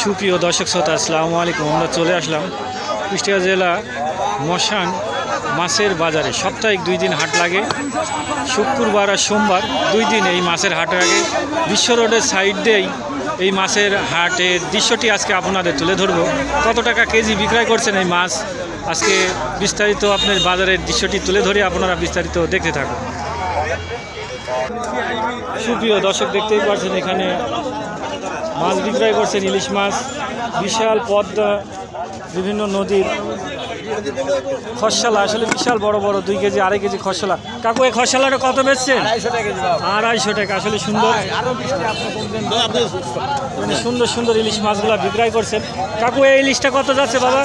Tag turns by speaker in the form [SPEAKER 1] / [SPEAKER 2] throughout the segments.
[SPEAKER 1] সুপ্রিয় দর্শক শ্রোতা, আসসালামু আলাইকুম। আমরা চলে আসলাম কুষ্টিয়া জেলা মশান মাছের বাজারে। সাপ্তাহিক দুই দিন হাট লাগে। শুক্রবার আর সোমবার দুই দিন এই মাছের হাট লাগে। বিশ্ব রোডের সাইড দিয়েই এই মাছের হাটের দৃশ্যটি আজকে আপনাদের তুলে ধরবো। কত টাকা কেজি বিক্রয় করছেন এই মাছ? আজকে বিস্তারিত আপনার বাজারের দৃশ্যটি তুলে ধরে আপনারা বিস্তারিত দেখতে থাকুন। সুপ্রিয় দর্শক, দেখতেই পাচ্ছেন এখানে মাছ বিক্রয় করছেন ইলিশ মাছ বিশাল পদ্মা বিভিন্ন নদীর খসলা আসলে বিশাল বড় বড় দুই কেজি আড়াই কেজি খসলা। কাকু এই খসলাটা কত বেচছেন? আড়াইশো টাকা আসলে সুন্দর। সুন্দর সুন্দর ইলিশ মাছগুলা বিক্রয় করছেন। কাকু এই ইলিশটা কত যাচ্ছে বাবা?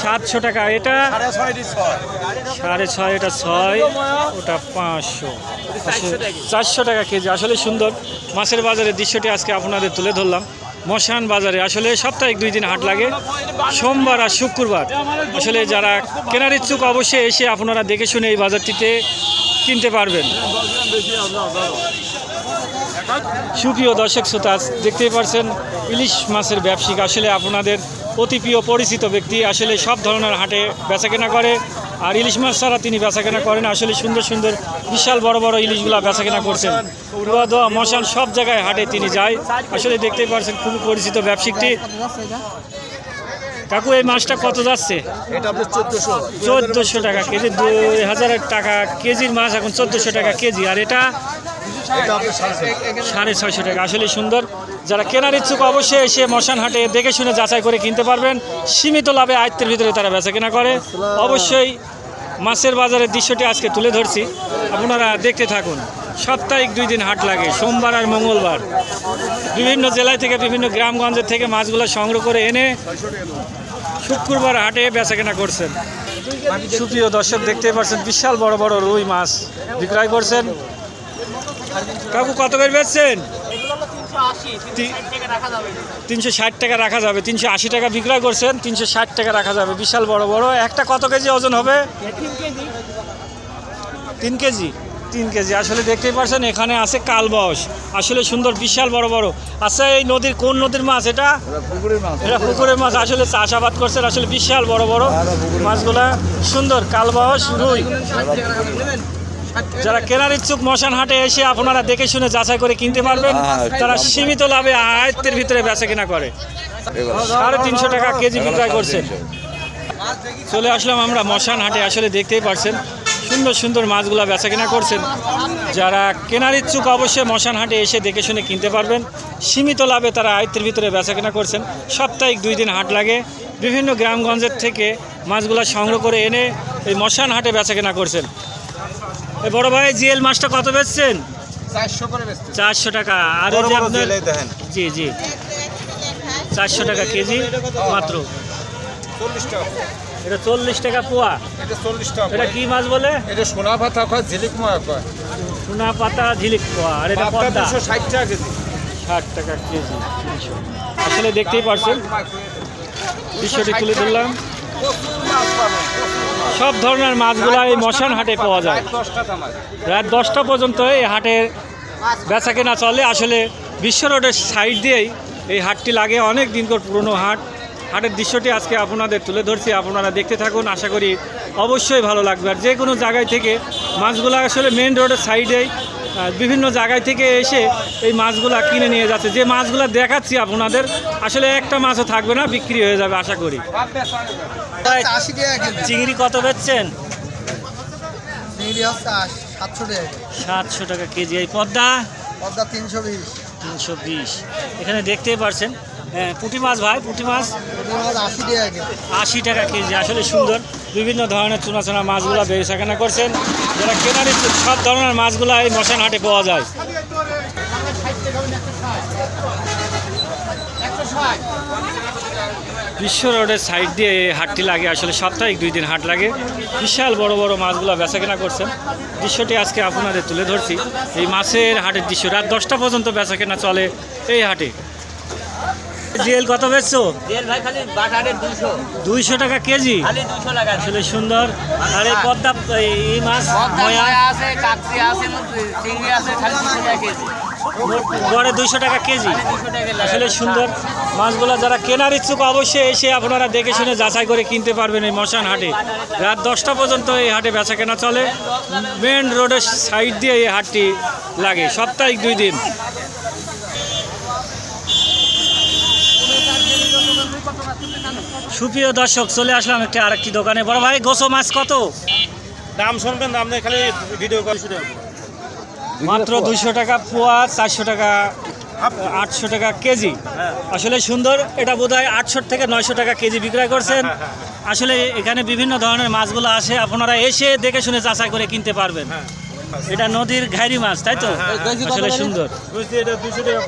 [SPEAKER 1] সাতশো টাকা এটা? সাড়ে ছয় এটা ছয়। ওটা পাঁচশো। চারশো টাকা কেজি। আসলে সুন্দর। মাছের বাজারের দৃশ্যটি আজকে আপনাদের তুলে ধরলাম। মশান বাজারে। আসলে সাপ্তাহিক দুই দিন হাট লাগে, সোমবার আর শুক্রবার। আসলে যারা কেনার ইচ্ছুক অবশ্যই এসে আপনারা দেখে শুনে এই বাজারটিতে কিনতে পারবেন। সুপ্রিয় দর্শক শ্রোতা দেখতেই পারছেন ইলিশ মাছের ব্যবসায়িক। আসলে আপনাদের অতি প্রিয় পরিচিত ব্যক্তি, আসলে সব ধরনের হাটে বেচাকেনা করে, আর ইলিশ মাছ ছাড়া তিনি বেচাকেনা করেন আসলে সুন্দর সুন্দর বিশাল বড় বড় ইলিশগুলা বেচাকেনা করছেন। দোয়া মশান সব জায়গায় হাটে তিনি যায়। আসলে দেখতেই পারছেন খুবই পরিচিত ব্যবসায়িকটি। কাকু এই মাছটা কত যাচ্ছে?
[SPEAKER 2] চোদ্দশো।
[SPEAKER 1] টাকা কেজি দুই হাজার টাকা কেজির মাছ এখন চোদ্দোশো টাকা কেজি আর এটা
[SPEAKER 2] সাড়ে
[SPEAKER 1] ছয়শো। টাকা আসলে সুন্দর। যারা কেনার ইচ্ছুক অবশ্যই এসে মশান হাটে দেখে শুনে যাচাই করে কিনতে পারবেন। সীমিত লাভে আয়ত্তের ভিতরে তারা বেচা কেনা করে। অবশ্যই মাছের বাজারের দৃশ্যটি আজকে তুলে ধরছি। আপনারা দেখতে থাকুন। সাপ্তাহিক দুই দিন হাট লাগে, সোমবার আর মঙ্গলবার। বিভিন্ন জেলায় থেকে, বিভিন্ন গ্রামগঞ্জের থেকে মাছগুলো সংগ্রহ করে এনে শুক্রবার হাটে বেচা কেনা করছেন। সুপ্রিয় দর্শক দেখতে পাচ্ছেন বিশাল বড় বড় রুই মাছ বিক্রয় করছেন। কাকু, কত করে বেচছেন? তিনশো ষাট টাকা রাখা যাবে, তিনশো আশি টাকা বিক্রয় করছেন, তিনশো ষাট টাকা রাখা যাবে, বিশাল বড় বড়। একটা কত কেজি ওজন হবে? তিন কেজি। তিন কেজি। আসলে দেখতেই পাচ্ছেন এখানে আছে কালবাস আসলে সুন্দর বিশাল বড় বড়। আচ্ছা এই নদীর কোন নদীর মাছ এটা?
[SPEAKER 2] এটা পুকুরের মাছ।
[SPEAKER 1] এটা পুকুরের মাছ। আসলে চাষাবাদ করছেন আসলে বিশাল বড় বড় মাছগুলা। সুন্দর কালবাস রুই। যারা কেনার ইচ্ছুক মশান হাটে এসে আপনারা দেখে শুনে যাচাই করে কিনতে পারবেন। তারা সীমিত লাভে আয়ত্তের ভিতরে বেচা কেনা করে। সাড়ে তিনশো টাকা কেজি বিক্রয় করছেন চলে আসলাম আমরা মশান হাটে আসলে দেখতেই পারছেন সুন্দর সুন্দর মাছগুলা বেচা কেনা করছেন। যারা কেনার ইচ্ছুক অবশ্যই মশান হাটে এসে দেখে শুনে কিনতে পারবেন। সীমিত লাভে তারা আয়ত্তের ভিতরে বেচা কেনা করছেন। সাপ্তাহিক দুই দিন হাট লাগে। বিভিন্ন গ্রামগঞ্জের থেকে মাছগুলা সংগ্রহ করে এনে এই মশান হাটে বেচা কেনা করছেন। এই বড় ভাই জিএল মাছটা কত বেচছেন?
[SPEAKER 2] চারশো
[SPEAKER 1] টাকা। আর জি জি। চারশো টাকা কেজি মাত্র।
[SPEAKER 2] চল্লিশ টাকা।
[SPEAKER 1] এটা চল্লিশ টাকা পোয়া।
[SPEAKER 2] এটা চল্লিশ টাকা
[SPEAKER 1] এটা কি মাছ বলে?
[SPEAKER 2] এটা সোনা পাতা কয় ঝিলিক ময়া কয়?
[SPEAKER 1] সোনা পাতা ঝিলিক পোয়া। আর এটা পদ্মা।
[SPEAKER 2] দুশো ষাট টাকা কেজি।
[SPEAKER 1] ষাট টাকা কেজি আসলে দেখতেই পারছেন। দৃশ্যটি তুলে ধরলাম।
[SPEAKER 2] মাছ
[SPEAKER 1] সব ধরনের মাছগুলো এই মশান হাটে পাওয়া যায়। রাত দশটা পর্যন্ত এই হাটে বেচা কেনা চলে। আসলে বিশ্ব রোডের সাইড দিয়েই এই হাটটি লাগে। অনেক দিনকর পুরনো হাট। হাটের দৃশ্যটি আজকে আপনাদের তুলে ধরছি। আপনারা দেখতে থাকুন আশা করি অবশ্যই ভালো লাগবে। আর যে কোনো জায়গায় থেকে মাছগুলো আসলে মেন রোডের সাইডেই বিভিন্ন জায়গায় থেকে এসে এই মাছগুলো কিনে নিয়ে যাচ্ছে। যে মাছগুলো দেখাচ্ছি আপনাদের আসলে একটা মাছও থাকবে না বিক্রি হয়ে যাবে আশা করি। চিংড়ি কত বেচছেন?
[SPEAKER 3] সাতশো টাকা কেজি।
[SPEAKER 1] এই পদ্মা?
[SPEAKER 3] পদ্মা তিনশো বিশ।
[SPEAKER 1] তিনশো বিশ। এখানে দেখতেই পারছেন হ্যাঁ, পুঁটি মাছ ভাই পুঁটি মাছ?
[SPEAKER 3] আশি টাকা কেজি।
[SPEAKER 1] আশি টাকা কেজি আসলে সুন্দর। বিভিন্ন ধরনের চুনা চুনা মাছগুলো বেচাকেনা করছেন। যারা কেনার ইচ্ছুক সব ধরনের মাছগুলো এই মশান হাটে পাওয়া যায়। বিশ্ব রোডের সাইড দিয়ে হাটটি লাগে আসলে সাপ্তাহিক দুই দিন হাট লাগে। বিশাল বড় বড় মাছগুলো বেচাকেনা করছেন। দৃশ্যটি আজকে আপনাদের তুলে ধরছি। এই মাছের হাটের দৃশ্য রাত দশটা পর্যন্ত বেচাকেনা চলে এই হাটে। জেল কত বেচছো? দুইশো। টাকা কেজি? আসলে সুন্দর। আর এই পদ্মা এই- মাছ
[SPEAKER 4] আছে আছে খালি
[SPEAKER 1] গড়ে দুইশো টাকা কেজি। আসলে সুন্দর। মাছগুলো যারা কেনার ইচ্ছুক, অবশ্যই এসে আপনারা দেখে শুনে যাচাই করে কিনতে পারবেন এই মশান হাটে। রাত দশটা পর্যন্ত এই হাটে বেচা কেনা চলে। মেন রোডের সাইড দিয়ে এই হাটটি লাগে সপ্তাহে দুই দিন। সুপ্রিয় দর্শক, চলে আসলাম একটি আরেকটি দোকানে। বড় ভাই গোসো মাছ কত?
[SPEAKER 2] দাম শুনবেন নেই খালি ভিডিও কল শুধু
[SPEAKER 1] মাত্র দুইশো টাকা পোয়া চারশো টাকা আটশো টাকা কেজি। আসলে সুন্দর এটা বোধ হয় আটশো থেকে নয়শো টাকা কেজি বিক্রয় করছেন। আসলে এখানে বিভিন্ন ধরনের মাছগুলো আসে আপনারা এসে দেখে শুনে যাচাই করে কিনতে পারবেন। এটা নদীর ঘাইরি মাছ তাই তো? আসলে সুন্দর।
[SPEAKER 2] এটা দুশো টাকা